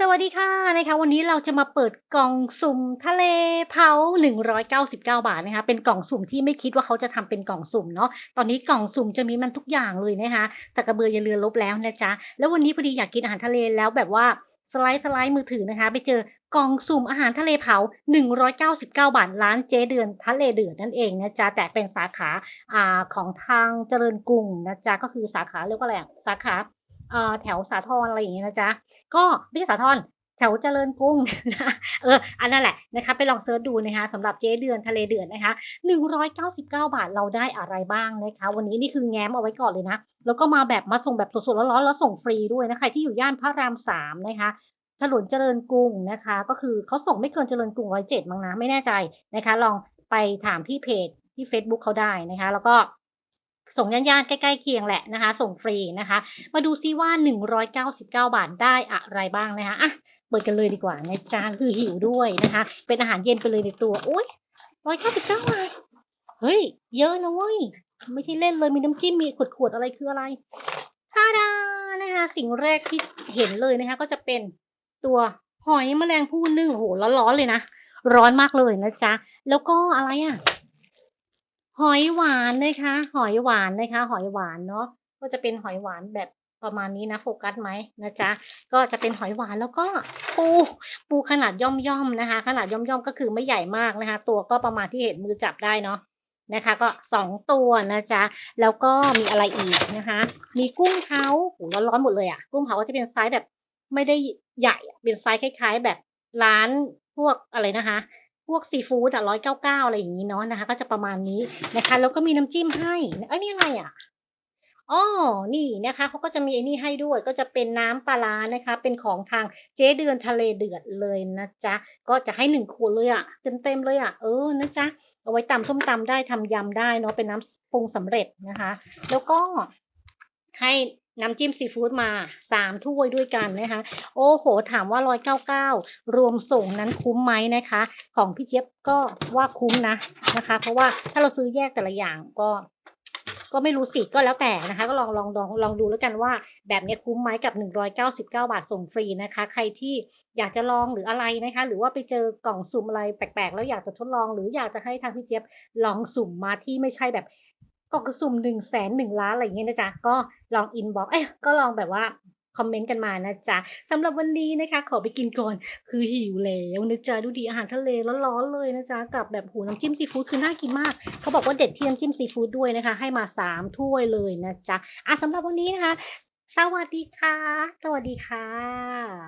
สวัสดีค่ะนะคะวันนี้เราจะมาเปิดกล่องสุ่มทะเลเผา 199 บาทนะคะเป็นกล่องสุ่มที่ไม่คิดว่าเขาจะทำเป็นกล่องสุ่มเนาะตอนนี้กล่องสุ่มจะมีมันทุกอย่างเลยนะคะสักกระเบือยาเรือลบแล้วนะจ๊ะแล้ววันนี้พอดีอยากกินอาหารทะเลแล้วแบบว่าสไลด์สไลด์มือถือนะคะ ไปเจอกล่องสุ่มอาหารทะเลเผา 199 บาท ร้านเจ๊เดือนทะเลเดือดนั่นเองนะจ๊ะแต่เป็นสาขาอ่าของทางเจริญกรุงนะจ๊ะก็คือสาขาเรียกว่าอะไรสาขา แถวสาทรอะไรอย่างเงี้ยนะจ๊ะ ก็ไม่ใช่สาทรแถวเจริญกรุงนะเอออันนั้นแหละนะคะไปลองเซิร์ชดูนะคะสำหรับเจ๊เดือนทะเลเดือดนะคะ 199 บาทเราได้อะไรบ้างนะคะ วันนี้นี่คือแง้มเอาไว้ก่อนเลยนะ แล้วก็มาแบบมาส่งแบบสดๆร้อนๆแล้วส่งฟรีด้วยนะใครที่อยู่ย่านพระรามสามนะคะถนนเจริญกรุงนะคะ ก็คือเขาส่งไม่เกินเจริญกรุงร้อยเจ็ดมั้งนะไม่แน่ใจนะคะ ลองไปถามที่เพจที่ Facebook เขาได้นะคะ แล้วก็ ส่งย่านๆใกล้ๆเคียงแหละนะคะ ส่งฟรีนะคะ มาดูซิว่า 199 บาทได้อะไรบ้างนะคะอะเปิดกันเลยดีกว่านะจ๊ะคือหิวด้วยนะคะ เป็นอาหารเย็นไปเลยในตัวโอ้ย199บาทเฮ้ย เยอะนะเว้ย ไม่ใช่เล่นเลยมีน้ำจิ้มมีขวดๆอะไรคืออะไรท่าดานะคะ สิ่งแรกที่เห็นเลยนะคะ ก็จะเป็นตัวหอยแมลงภู่นึ่งโอ้โหร้อนๆเลยนะ ร้อนมากเลยนะจ๊ะ แล้วก็อะไรอะ หอยหวานนะคะ หอยหวานนะคะ หอยหวานเนาะก็จะเป็นหอยหวานแบบประมาณนี้นะโฟกัสไหมนะจ๊ะก็จะเป็นหอยหวานแล้วก็ปูปูขนาดย่อมย่อมนะคะ ขนาดย่อมย่อมก็คือไม่ใหญ่มากนะคะ ตัวก็ประมาณที่เห็นมือจับได้เนาะนะคะ ก็สองตัวนะจ๊ะแล้วก็มีอะไรอีกนะคะ มีกุ้งเผาโหร้อนๆหมดเลยอะกุ้งเผาก็จะเป็นไซส์แบบไม่ได้ใหญ่เป็นไซส์คล้าย ๆ แบบร้านพวกอะไรนะคะ พวกซีฟู้ดอะร้อยเก้าเก้าอะไรอย่างนี้เนาะนะคะ ก็จะประมาณนี้นะคะ แล้วก็มีน้ำจิ้มให้เอ้ยนี่อะไรอะอ๋อนี่นะคะเขาก็จะมีไอ้นี่ให้ด้วย ก็จะเป็นน้ำปลาร้านะคะ เป็นของทางเจ๊เดือนทะเลเดือดเลยนะจ๊ะ ก็จะให้หนึ่งขวดเลยอะเต็มๆเลยอะเออนะจ๊ะเอาไว้ตำส้มตำได้ทำยำได้เนาะเป็นน้ำปรุงสำเร็จนะคะ แล้วก็ให้ น้ำจิ้มซีฟู้ดมาสามถ้วยด้วยกันนะคะ โอ้โห ถามว่า 199 รวมส่งนั้นคุ้มไหมนะคะ ของพี่เจี๊ยบก็ว่าคุ้มนะนะคะ เพราะว่าถ้าเราซื้อแยกแต่ละอย่างก็ ก็ไม่รู้สิก็แล้วแต่นะคะ ก็ลองลองลองลองดูแล้วกันว่า แบบนี้คุ้มไหมกับ 199 บาทส่งฟรีนะคะ ใครที่อยากจะลองหรืออะไรนะคะ หรือว่าไปเจอกล่องสุ่มอะไรแปลกๆ แล้วอยากจะทดลอง หรืออยากจะให้ทางพี่เจี๊ยบลองสุ่มมาที่ไม่ใช่แบบ กล่องสุ่มหนึ่งแสนหนึ่งล้านอะไรอย่างเงี้ยนะจ๊ะ ก็ลองอินบอกเอ้ยก็ลองแบบว่าคอมเมนต์กันมานะจ๊ะสำหรับวันนี้นะคะ ขอไปกินก่อน คือหิวแล้วนะจ๊ะดูดีอาหารทะเลร้อนๆเลยนะจ๊ะ กับแบบหูน้ำจิ้มซีฟู้ดคือน่ากินมาก เขาบอกว่าเด็ดที่น้ำจิ้มซีฟู้ดด้วยนะคะ ให้มาสามถ้วยเลยนะจ๊ะอะสำหรับวันนี้นะคะ สวัสดีค่ะ สวัสดีค่ะ